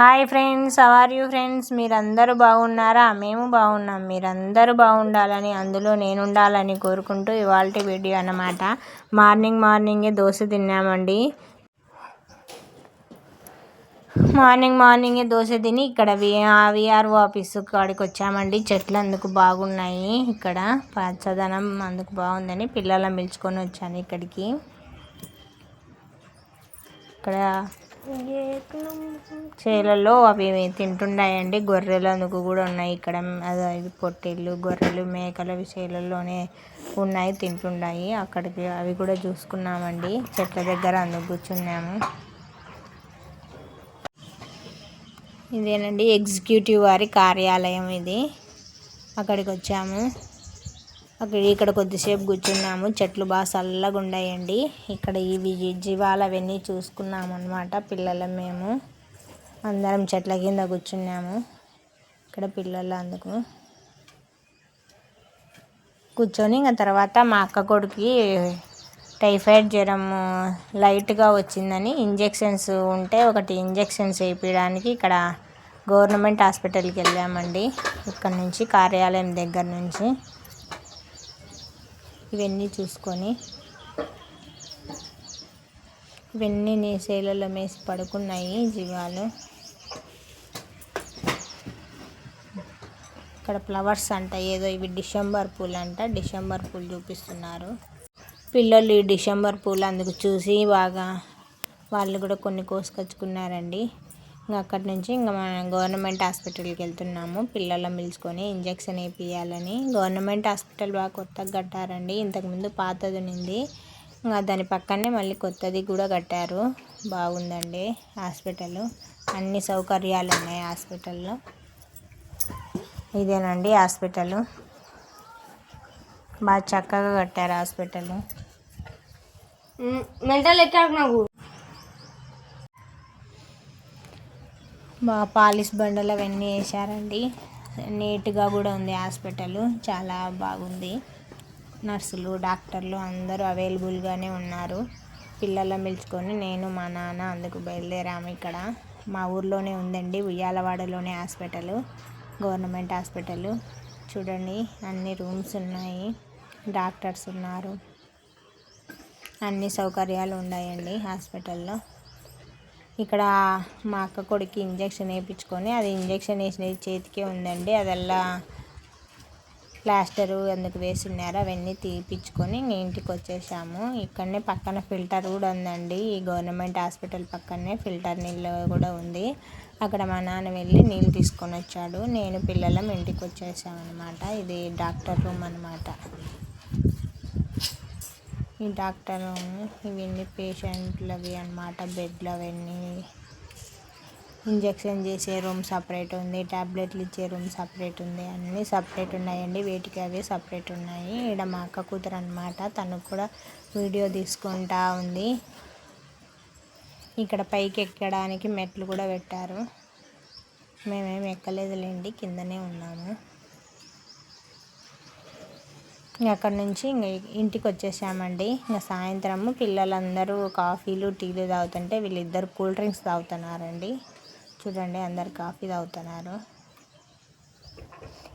Hi friends are you friends మీరందరూ బాగున్నారా? మేము బాగున్నాం. మీరందరూ బాగుండాలని అందులో నేను ఉండాలని కోరుకుంటూ ఇవాళ వీడియో అన్నమాట. మార్నింగ్ మార్నింగే దోశ తిన్నామండి. మార్నింగ్ మార్నింగే దోశ తిని ఇక్కడ విఆర్ఓ ఆఫీస్ కాడికి వచ్చామండి. చెట్లు అందుకు బాగున్నాయి. ఇక్కడ పచ్చదనం అందుకు బాగుందని పిల్లలను పిలుచుకొని వచ్చాను ఇక్కడికి. ఇక్కడ చేలలో అవి తింటున్నాయండి గొర్రెలు అందుకు కూడా ఉన్నాయి ఇక్కడ. అది పొట్టేళ్ళు గొర్రెలు మేకలు అవి చేలల్లోనే ఉన్నాయి తింటున్నాయి అక్కడికి అవి కూడా చూసుకున్నామండి. చెట్ల దగ్గర అందుకు కూర్చున్నాము. ఇదేనండి ఎగ్జిక్యూటివ్ వారి కార్యాలయం ఇది. అక్కడికి వచ్చాము. అక్కడ ఇక్కడ కొద్దిసేపు కూర్చున్నాము. చెట్లు బాగా చల్లగా ఉన్నాయండి ఇక్కడ ఇవి జీవాలు అవన్నీ చూసుకున్నాము అనమాట పిల్లల మేము. అందరం చెట్ల కింద కూర్చున్నాము. ఇక్కడ పిల్లలు అందుకు. కూర్చొని ఇంకా తర్వాత మా అక్క కొడుకు టైఫాయిడ్ జ్వరం లైట్గా వచ్చిందని ఇంజెక్షన్స్ ఉంటే ఒకటి ఇంజెక్షన్స్ వేయించడానికి ఇక్కడ గవర్నమెంట్ హాస్పిటల్కి వెళ్ళామండి. ఇక్కడ నుంచి కార్యాలయం దగ్గర నుంచి. ఇవన్నీ చూసుకొని ఇవన్నీ నీసేలలో మేసి పడుకున్నాయి జీవాలు. ఇక్కడ ఫ్లవర్స్ అంట ఏదో ఇవి డిసెంబర్ పూలు అంట డిసెంబర్ పూలు చూపిస్తున్నారు. పిల్లలు ఈ డిసెంబర్ పూలు అందుకు చూసి బాగా వాళ్ళు కూడా కొన్ని కోసుకొచ్చుకున్నారండి. ఇంకా అక్కడి నుంచి ఇంకా మనం గవర్నమెంట్ హాస్పిటల్కి వెళ్తున్నాము. పిల్లలను పిలుచుకొని ఇంజక్షన్ వేపియాలని గవర్నమెంట్ హాస్పిటల్ బాగా కొత్తగా కట్టారండి. ఇంతకుముందు పాతది ఉంది ఇంకా దాని పక్కనే మళ్ళీ కొత్తది కూడా కట్టారు. బాగుందండి హాస్పిటల్. అన్ని సౌకర్యాలు ఉన్నాయి హాస్పిటల్లో. ఇదేనండి హాస్పిటల్. బాగా చక్కగా కట్టారు హాస్పిటల్. మెంటల్ ఎక్కడ నాకు పాలిష్ బండలు అవన్నీ వేశారండి. నీట్గా కూడా ఉంది హాస్పిటల్. చాలా బాగుంది. నర్సులు డాక్టర్లు అందరూ అవైలబుల్గానే ఉన్నారు. పిల్లలను పిలుచుకొని నేను మా నాన్న అందుకు బయలుదేరాము ఇక్కడ. మా ఊర్లోనే ఉందండి ఉయ్యాలవాడలోనే హాస్పిటల్ గవర్నమెంట్ హాస్పిటల్. చూడండి అన్ని రూమ్స్ ఉన్నాయి డాక్టర్స్ ఉన్నారు. అన్ని సౌకర్యాలు ఉన్నాయండి హాస్పిటల్లో. ఇక్కడ మా అక్క కొడుకు ఇంజక్షన్ వేయించుకొని అది ఇంజక్షన్ వేసిన చేతికే ఉందండి. అదల్లా ప్లాస్టరు అందుకు వేసినారు అవన్నీ తీపించుకొని ఇంటికి వచ్చేసాము. ఇక్కడనే పక్కన ఫిల్టర్ కూడా ఉందండి. ఈ గవర్నమెంట్ హాస్పిటల్ పక్కనే ఫిల్టర్ నీళ్ళు కూడా ఉంది. అక్కడ మా నాన్న వెళ్ళి నీళ్ళు తీసుకొని వచ్చాడు. నేను పిల్లలం ఇంటికి వచ్చేసామన్నమాట. ఇది డాక్టర్ రూమ్ అనమాట ఈ డాక్టర్ ఇవన్నీ పేషెంట్లు అవి అనమాట బెడ్లు అవన్నీ ఇంజక్షన్ చేసే రూమ్ సపరేట్ ఉంది ట్యాబ్లెట్లు ఇచ్చే రూమ్ సపరేట్ ఉంది అన్నీ సపరేట్ ఉన్నాయండి వేటికి అవి సపరేట్ ఉన్నాయి. ఇక్కడ మా అక్క కూతురు అనమాట తను కూడా వీడియో తీసుకుంటా ఉంది. ఇక్కడ పైకి ఎక్కడానికి మెట్లు కూడా పెట్టారు. మేమేమి ఎక్కలేదులేండి కిందనే ఉన్నాము. అక్కడ నుంచి ఇంకా ఇంటికి వచ్చేసామండి ఇంకా సాయంత్రము పిల్లలందరూ కాఫీలు టీలు తాగుతుంటే వీళ్ళిద్దరు కూల్ డ్రింక్స్ తాగుతున్నారండి. చూడండి అందరు కాఫీ తాగుతున్నారు.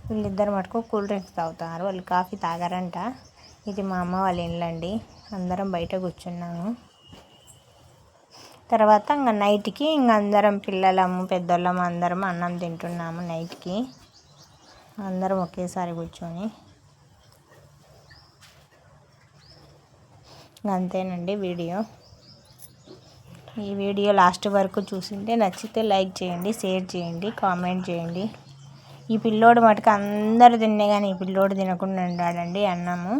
వీళ్ళిద్దరు మటుకు కూల్ డ్రింక్స్ తాగుతున్నారు. వాళ్ళు కాఫీ తాగారంట. ఇది మా అమ్మ వాళ్ళ ఇళ్ళండి అందరం బయట కూర్చున్నాము. తర్వాత ఇంకా నైట్కి ఇంకా అందరం పిల్లలము పెద్దోళ్ళము అందరం అన్నం తింటున్నాము నైట్కి. అందరం ఒకేసారి కూర్చొని అంతేనండి వీడియో. ఈ వీడియో లాస్ట్ వరకు చూసింటే నచ్చితే లైక్ చేయండి షేర్ చేయండి కామెంట్ చేయండి. ఈ పిల్లోడు మటుకు అందరు తిన్నే కానీ ఈ పిల్లోడు తినకుండా ఉండాడండి అన్నము.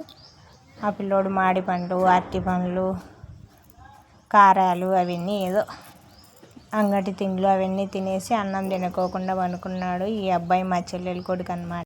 ఆ పిల్లోడు మాడి పండ్లు అరటి పండ్లు కారాలు అవన్నీ ఏదో అంగటి తిండ్లు అవన్నీ తినేసి అన్నం తినకోకుండా పనుకున్నాడు ఈ అబ్బాయి మా చెల్లెలు కొడుకు అనమాట